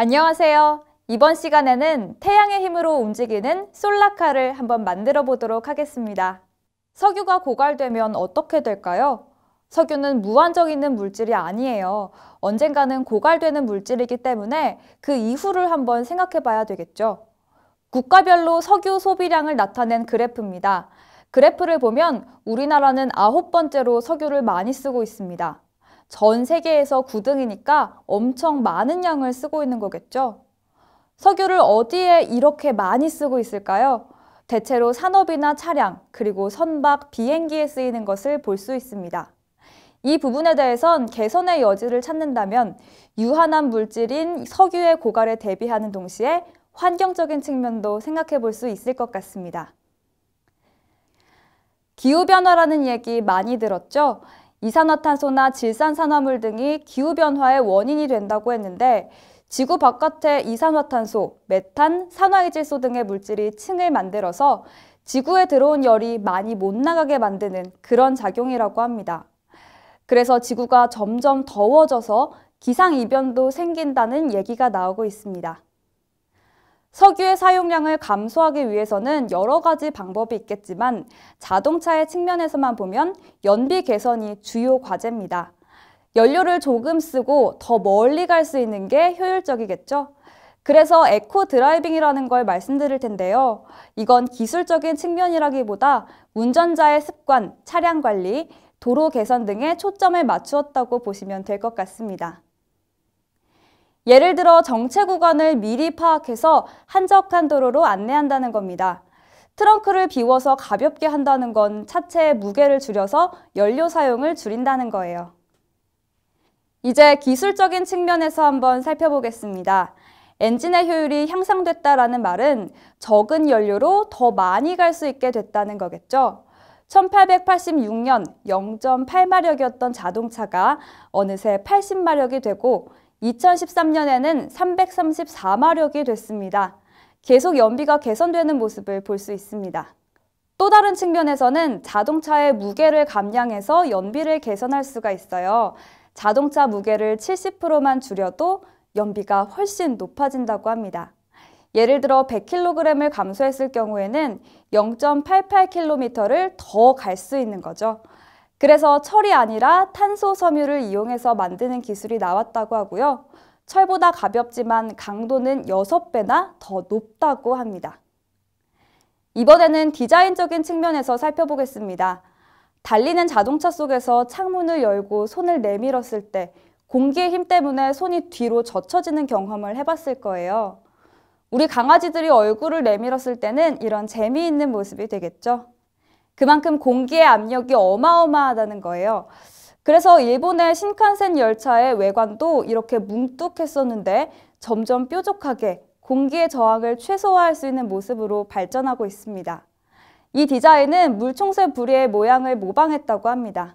안녕하세요. 이번 시간에는 태양의 힘으로 움직이는 솔라카를 한번 만들어 보도록 하겠습니다. 석유가 고갈되면 어떻게 될까요? 석유는 무한정 있는 물질이 아니에요. 언젠가는 고갈되는 물질이기 때문에 그 이후를 한번 생각해 봐야 되겠죠. 국가별로 석유 소비량을 나타낸 그래프입니다. 그래프를 보면 우리나라는 아홉 번째로 석유를 많이 쓰고 있습니다. 전 세계에서 9등이니까 엄청 많은 양을 쓰고 있는 거겠죠. 석유를 어디에 이렇게 많이 쓰고 있을까요? 대체로 산업이나 차량, 그리고 선박, 비행기에 쓰이는 것을 볼 수 있습니다. 이 부분에 대해선 개선의 여지를 찾는다면 유한한 물질인 석유의 고갈에 대비하는 동시에 환경적인 측면도 생각해 볼 수 있을 것 같습니다. 기후변화라는 얘기 많이 들었죠? 이산화탄소나 질산산화물 등이 기후변화의 원인이 된다고 했는데 지구 바깥의 이산화탄소, 메탄, 산화이질소 등의 물질이 층을 만들어서 지구에 들어온 열이 많이 못 나가게 만드는 그런 작용이라고 합니다. 그래서 지구가 점점 더워져서 기상이변도 생긴다는 얘기가 나오고 있습니다. 석유의 사용량을 감소하기 위해서는 여러 가지 방법이 있겠지만 자동차의 측면에서만 보면 연비 개선이 주요 과제입니다. 연료를 조금 쓰고 더 멀리 갈 수 있는 게 효율적이겠죠? 그래서 에코 드라이빙이라는 걸 말씀드릴 텐데요. 이건 기술적인 측면이라기보다 운전자의 습관, 차량 관리, 도로 개선 등에 초점을 맞추었다고 보시면 될 것 같습니다. 예를 들어 정체 구간을 미리 파악해서 한적한 도로로 안내한다는 겁니다. 트렁크를 비워서 가볍게 한다는 건 차체의 무게를 줄여서 연료 사용을 줄인다는 거예요. 이제 기술적인 측면에서 한번 살펴보겠습니다. 엔진의 효율이 향상됐다라는 말은 적은 연료로 더 많이 갈 수 있게 됐다는 거겠죠. 1886년 0.8마력이었던 자동차가 어느새 80마력이 되고 2013년에는 334마력이 됐습니다. 계속 연비가 개선되는 모습을 볼 수 있습니다. 또 다른 측면에서는 자동차의 무게를 감량해서 연비를 개선할 수가 있어요. 자동차 무게를 70%만 줄여도 연비가 훨씬 높아진다고 합니다. 예를 들어 100kg을 감소했을 경우에는 0.88km를 더 갈 수 있는 거죠. 그래서 철이 아니라 탄소 섬유를 이용해서 만드는 기술이 나왔다고 하고요. 철보다 가볍지만 강도는 6배나 더 높다고 합니다. 이번에는 디자인적인 측면에서 살펴보겠습니다. 달리는 자동차 속에서 창문을 열고 손을 내밀었을 때 공기의 힘 때문에 손이 뒤로 젖혀지는 경험을 해봤을 거예요. 우리 강아지들이 얼굴을 내밀었을 때는 이런 재미있는 모습이 되겠죠. 그만큼 공기의 압력이 어마어마하다는 거예요. 그래서 일본의 신칸센 열차의 외관도 이렇게 뭉뚝했었는데 점점 뾰족하게 공기의 저항을 최소화할 수 있는 모습으로 발전하고 있습니다. 이 디자인은 물총새 부리의 모양을 모방했다고 합니다.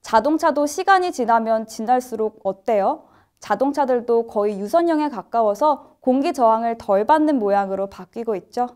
자동차도 시간이 지나면 지날수록 어때요? 자동차들도 거의 유선형에 가까워서 공기 저항을 덜 받는 모양으로 바뀌고 있죠.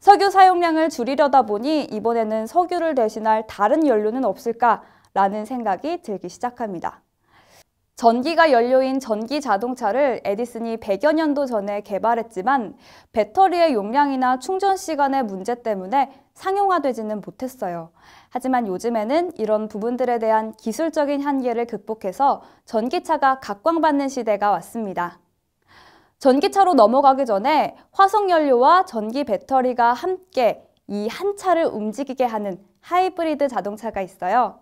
석유 사용량을 줄이려다 보니 이번에는 석유를 대신할 다른 연료는 없을까라는 생각이 들기 시작합니다. 전기가 연료인 전기 자동차를 에디슨이 100여 년도 전에 개발했지만 배터리의 용량이나 충전 시간의 문제 때문에 상용화되지는 못했어요. 하지만 요즘에는 이런 부분들에 대한 기술적인 한계를 극복해서 전기차가 각광받는 시대가 왔습니다. 전기차로 넘어가기 전에 화석연료와 전기 배터리가 함께 이 한 차를 움직이게 하는 하이브리드 자동차가 있어요.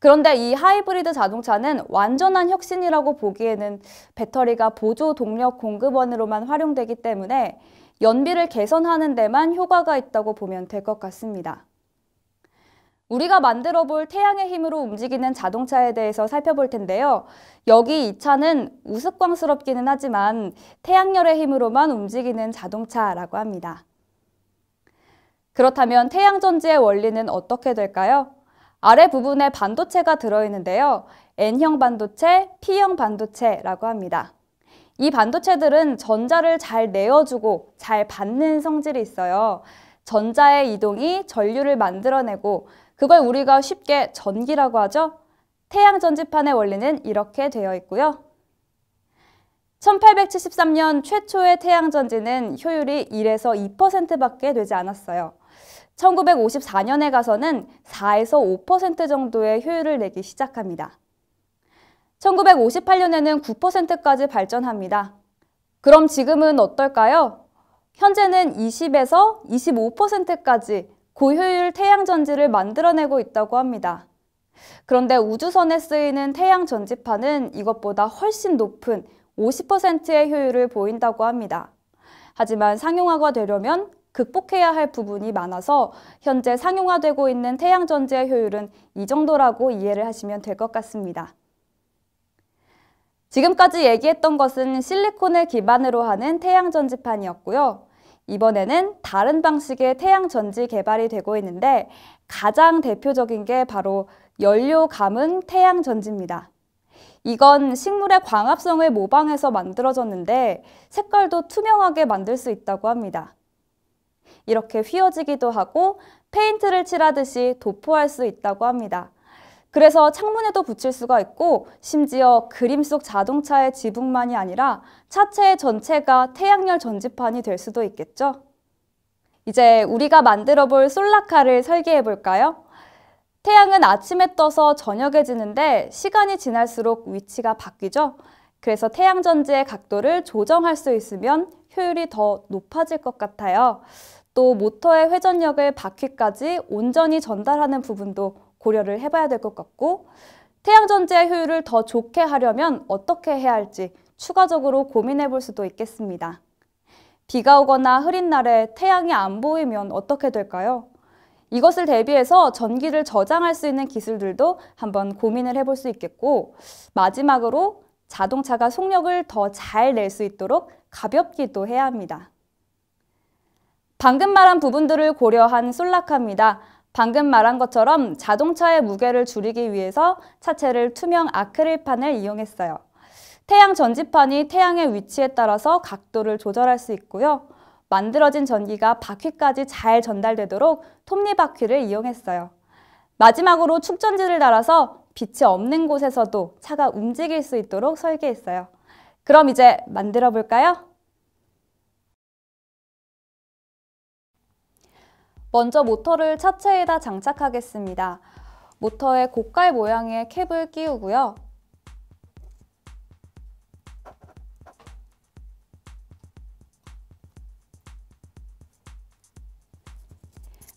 그런데 이 하이브리드 자동차는 완전한 혁신이라고 보기에는 배터리가 보조 동력 공급원으로만 활용되기 때문에 연비를 개선하는 데만 효과가 있다고 보면 될 것 같습니다. 우리가 만들어 볼 태양의 힘으로 움직이는 자동차에 대해서 살펴볼 텐데요. 여기 이 차는 우스꽝스럽기는 하지만 태양열의 힘으로만 움직이는 자동차라고 합니다. 그렇다면 태양전지의 원리는 어떻게 될까요? 아래 부분에 반도체가 들어있는데요. N형 반도체, P형 반도체라고 합니다. 이 반도체들은 전자를 잘 내어주고 잘 받는 성질이 있어요. 전자의 이동이 전류를 만들어내고 그걸 우리가 쉽게 전기라고 하죠. 태양 전지판의 원리는 이렇게 되어 있고요. 1873년 최초의 태양 전지는 효율이 1에서 2%밖에 되지 않았어요. 1954년에 가서는 4에서 5% 정도의 효율을 내기 시작합니다. 1958년에는 9%까지 발전합니다. 그럼 지금은 어떨까요? 현재는 20에서 25%까지 고효율 태양전지를 만들어내고 있다고 합니다. 그런데 우주선에 쓰이는 태양 전지판은 이것보다 훨씬 높은 50%의 효율을 보인다고 합니다. 하지만 상용화가 되려면 극복해야 할 부분이 많아서 현재 상용화되고 있는 태양 전지의 효율은 이 정도라고 이해를 하시면 될 것 같습니다. 지금까지 얘기했던 것은 실리콘을 기반으로 하는 태양 전지판이었고요. 이번에는 다른 방식의 태양 전지 개발이 되고 있는데 가장 대표적인 게 바로 연료 감은 태양 전지입니다. 이건 식물의 광합성을 모방해서 만들어졌는데 색깔도 투명하게 만들 수 있다고 합니다. 이렇게 휘어지기도 하고 페인트를 칠하듯이 도포할 수 있다고 합니다. 그래서 창문에도 붙일 수가 있고 심지어 그림 속 자동차의 지붕만이 아니라 차체 전체가 태양열 전지판이 될 수도 있겠죠? 이제 우리가 만들어 볼 솔라카를 설계해 볼까요? 태양은 아침에 떠서 저녁에 지는데 시간이 지날수록 위치가 바뀌죠. 그래서 태양 전지의 각도를 조정할 수 있으면 효율이 더 높아질 것 같아요. 또 모터의 회전력을 바퀴까지 온전히 전달하는 부분도 고려를 해봐야 될 것 같고 태양 전지의 효율을 더 좋게 하려면 어떻게 해야 할지 추가적으로 고민해 볼 수도 있겠습니다. 비가 오거나 흐린 날에 태양이 안 보이면 어떻게 될까요? 이것을 대비해서 전기를 저장할 수 있는 기술들도 한번 고민을 해볼 수 있겠고 마지막으로 자동차가 속력을 더 잘 낼 수 있도록 가볍기도 해야 합니다. 방금 말한 부분들을 고려한 솔라카입니다. 방금 말한 것처럼 자동차의 무게를 줄이기 위해서 차체를 투명 아크릴판을 이용했어요. 태양 전지판이 태양의 위치에 따라서 각도를 조절할 수 있고요. 만들어진 전기가 바퀴까지 잘 전달되도록 톱니바퀴를 이용했어요. 마지막으로 축전지를 달아서 빛이 없는 곳에서도 차가 움직일 수 있도록 설계했어요. 그럼 이제 만들어 볼까요? 먼저 모터를 차체에다 장착하겠습니다. 모터에 고깔 모양의 캡을 끼우고요.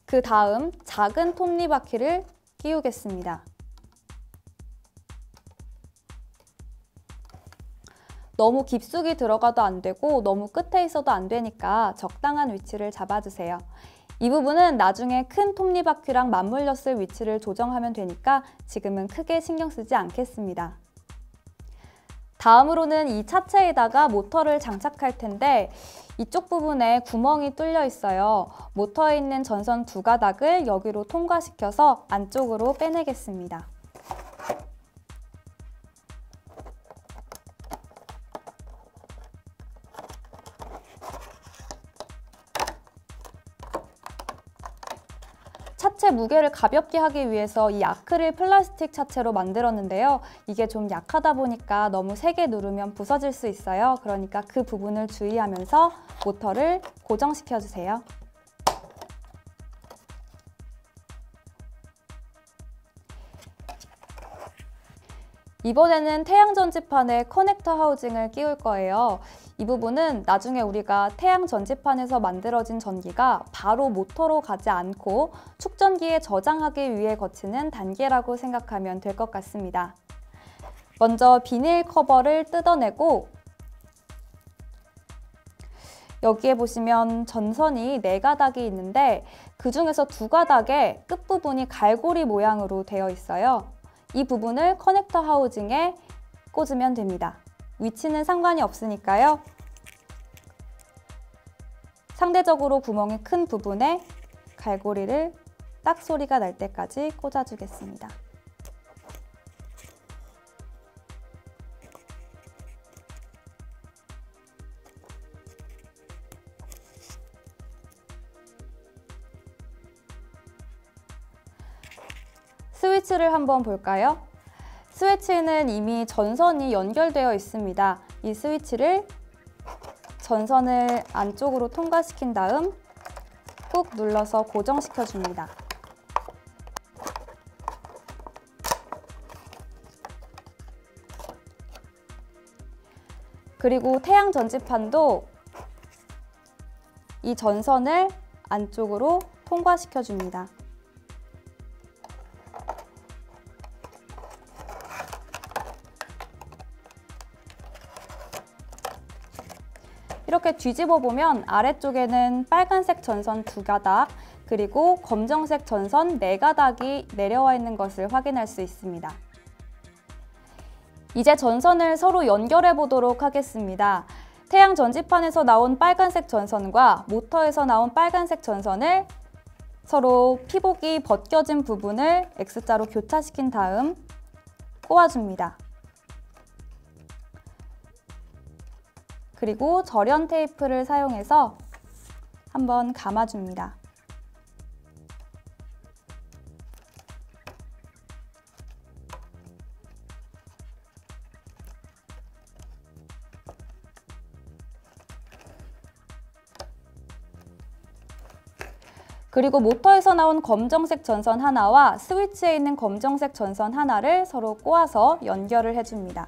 그 다음 작은 톱니바퀴를 끼우겠습니다. 너무 깊숙이 들어가도 안 되고 너무 끝에 있어도 안 되니까 적당한 위치를 잡아주세요. 이 부분은 나중에 큰 톱니바퀴랑 맞물렸을 위치를 조정하면 되니까 지금은 크게 신경 쓰지 않겠습니다. 다음으로는 이 차체에다가 모터를 장착할 텐데 이쪽 부분에 구멍이 뚫려 있어요. 모터에 있는 전선 두 가닥을 여기로 통과시켜서 안쪽으로 빼내겠습니다. 차체 무게를 가볍게 하기 위해서 이 아크릴 플라스틱 차체로 만들었는데요. 이게 좀 약하다 보니까 너무 세게 누르면 부서질 수 있어요. 그러니까 그 부분을 주의하면서 모터를 고정시켜 주세요. 이번에는 태양 전지판에 커넥터 하우징을 끼울 거예요. 이 부분은 나중에 우리가 태양 전지판에서 만들어진 전기가 바로 모터로 가지 않고 축전기에 저장하기 위해 거치는 단계라고 생각하면 될 것 같습니다. 먼저 비닐 커버를 뜯어내고 여기에 보시면 전선이 네 가닥이 있는데 그 중에서 두 가닥의 끝부분이 갈고리 모양으로 되어 있어요. 이 부분을 커넥터 하우징에 꽂으면 됩니다. 위치는 상관이 없으니까요. 상대적으로 구멍이 큰 부분에 갈고리를 딱 소리가 날 때까지 꽂아주겠습니다. 스위치를 한번 볼까요? 스위치는 이미 전선이 연결되어 있습니다. 이 스위치를 전선을 안쪽으로 통과시킨 다음 꾹 눌러서 고정시켜 줍니다. 그리고 태양 전지판도 이 전선을 안쪽으로 통과시켜 줍니다. 이렇게 뒤집어 보면 아래쪽에는 빨간색 전선 두 가닥, 그리고 검정색 전선 네 가닥이 내려와 있는 것을 확인할 수 있습니다. 이제 전선을 서로 연결해 보도록 하겠습니다. 태양 전지판에서 나온 빨간색 전선과 모터에서 나온 빨간색 전선을 서로 피복이 벗겨진 부분을 X자로 교차시킨 다음 꼬아줍니다. 그리고 절연 테이프를 사용해서 한번 감아줍니다. 그리고 모터에서 나온 검정색 전선 하나와 스위치에 있는 검정색 전선 하나를 서로 꼬아서 연결을 해줍니다.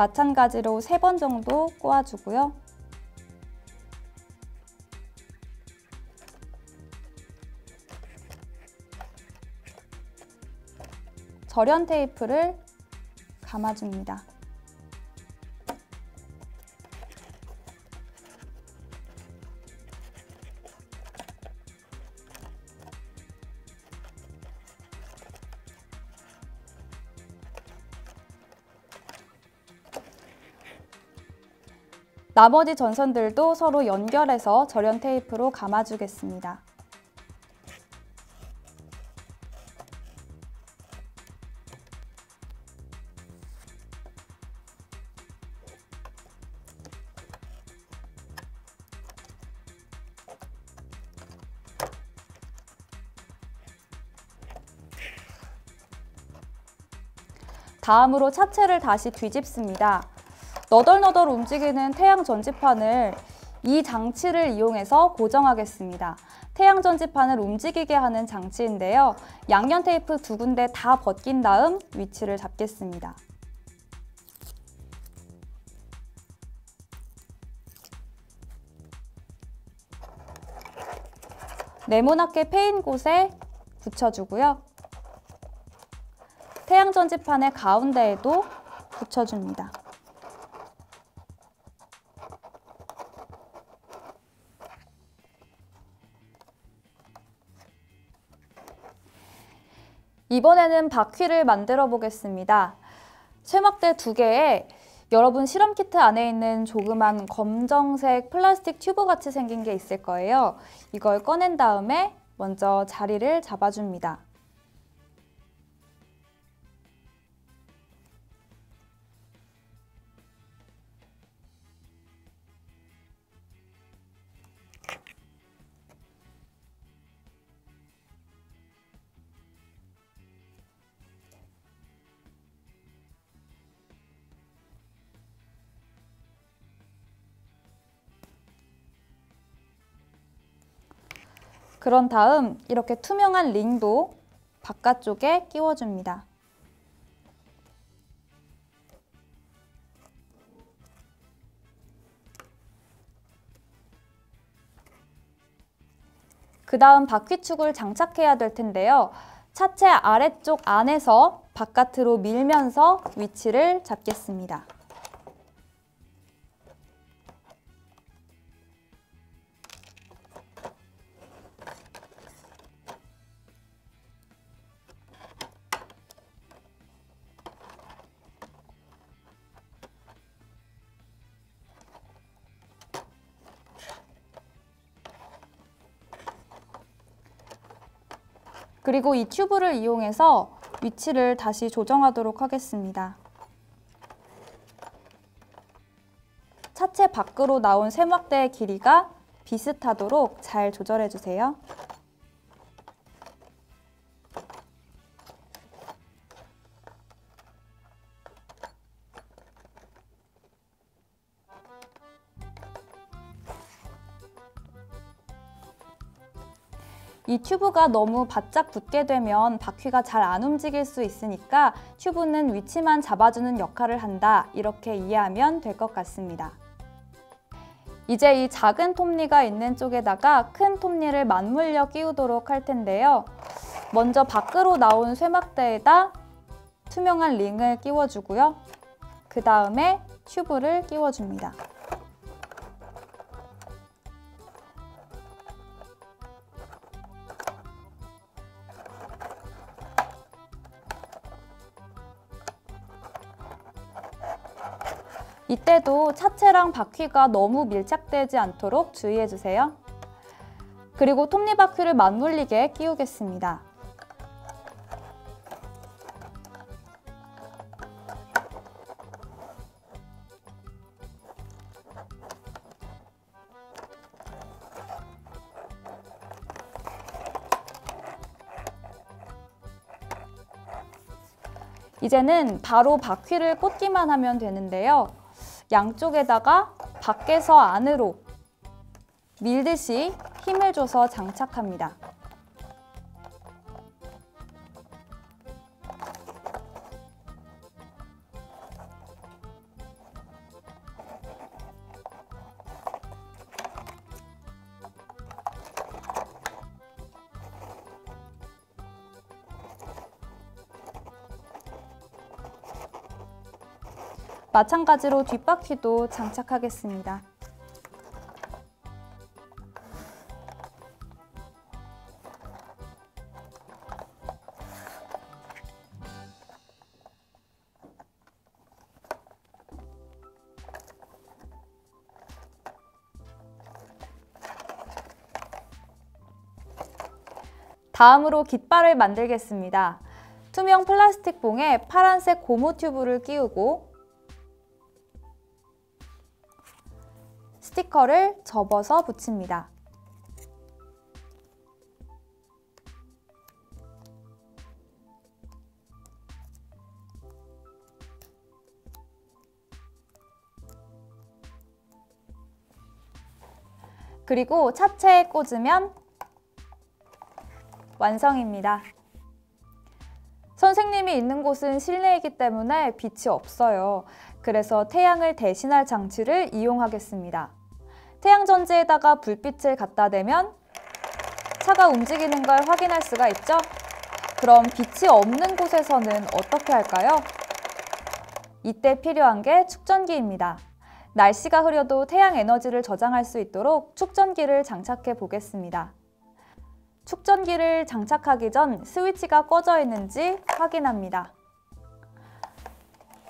마찬가지로 세번 정도 꼬아주고요. 절연 테이프를 감아줍니다. 나머지 전선들도 서로 연결해서 절연 테이프로 감아주겠습니다. 다음으로 차체를 다시 뒤집습니다. 너덜너덜 움직이는 태양 전지판을 이 장치를 이용해서 고정하겠습니다. 태양 전지판을 움직이게 하는 장치인데요. 양면 테이프 두 군데 다 벗긴 다음 위치를 잡겠습니다. 네모나게 패인 곳에 붙여주고요. 태양 전지판의 가운데에도 붙여줍니다. 이번에는 바퀴를 만들어 보겠습니다. 쇠막대 두 개에 여러분 실험 키트 안에 있는 조그만 검정색 플라스틱 튜브 같이 생긴 게 있을 거예요. 이걸 꺼낸 다음에 먼저 자리를 잡아줍니다. 그런 다음 이렇게 투명한 링도 바깥쪽에 끼워줍니다. 그 다음 바퀴축을 장착해야 될 텐데요. 차체 아래쪽 안에서 바깥으로 밀면서 위치를 잡겠습니다. 그리고 이 튜브를 이용해서 위치를 다시 조정하도록 하겠습니다. 차체 밖으로 나온 세막대의 길이가 비슷하도록 잘 조절해 주세요. 이 튜브가 너무 바짝 붙게 되면 바퀴가 잘 안 움직일 수 있으니까 튜브는 위치만 잡아주는 역할을 한다 이렇게 이해하면 될 것 같습니다. 이제 이 작은 톱니가 있는 쪽에다가 큰 톱니를 맞물려 끼우도록 할 텐데요. 먼저 밖으로 나온 쇠막대에다 투명한 링을 끼워주고요. 그 다음에 튜브를 끼워줍니다. 이때도 차체랑 바퀴가 너무 밀착되지 않도록 주의해주세요. 그리고 톱니바퀴를 맞물리게 끼우겠습니다. 이제는 바로 바퀴를 꽂기만 하면 되는데요. 양쪽에다가 밖에서 안으로 밀듯이 힘을 줘서 장착합니다. 마찬가지로 뒷바퀴도 장착하겠습니다. 다음으로 깃발을 만들겠습니다. 투명 플라스틱 봉에 파란색 고무 튜브를 끼우고 스티커를 접어서 붙입니다. 그리고 차체에 꽂으면 완성입니다. 선생님이 있는 곳은 실내이기 때문에 빛이 없어요. 그래서 태양을 대신할 장치를 이용하겠습니다. 태양전지에다가 불빛을 갖다 대면 차가 움직이는 걸 확인할 수가 있죠? 그럼 빛이 없는 곳에서는 어떻게 할까요? 이때 필요한 게 축전기입니다. 날씨가 흐려도 태양 에너지를 저장할 수 있도록 축전기를 장착해 보겠습니다. 축전기를 장착하기 전 스위치가 꺼져 있는지 확인합니다.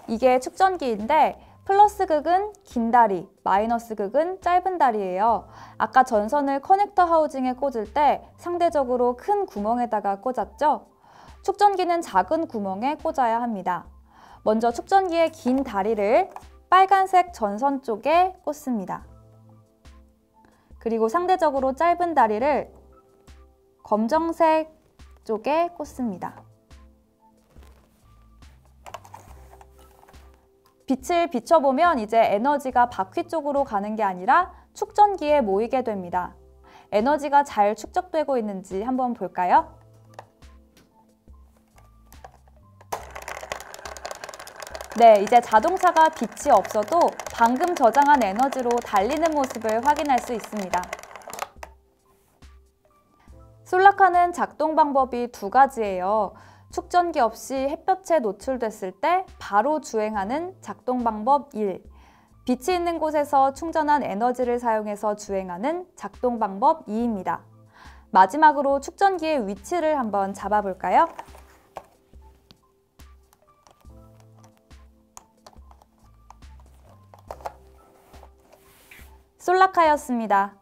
이게 축전기인데 플러스 극은 긴 다리, 마이너스 극은 짧은 다리예요. 아까 전선을 커넥터 하우징에 꽂을 때 상대적으로 큰 구멍에다가 꽂았죠? 축전기는 작은 구멍에 꽂아야 합니다. 먼저 축전기의 긴 다리를 빨간색 전선 쪽에 꽂습니다. 그리고 상대적으로 짧은 다리를 검정색 쪽에 꽂습니다. 빛을 비춰보면 이제 에너지가 바퀴 쪽으로 가는 게 아니라 축전기에 모이게 됩니다. 에너지가 잘 축적되고 있는지 한번 볼까요? 네, 이제 자동차가 빛이 없어도 방금 저장한 에너지로 달리는 모습을 확인할 수 있습니다. 솔라카는 작동 방법이 두 가지예요. 축전기 없이 햇볕에 노출됐을 때 바로 주행하는 작동 방법 1. 빛이 있는 곳에서 충전한 에너지를 사용해서 주행하는 작동 방법 2입니다. 마지막으로 축전기의 위치를 한번 잡아볼까요? 솔라카였습니다.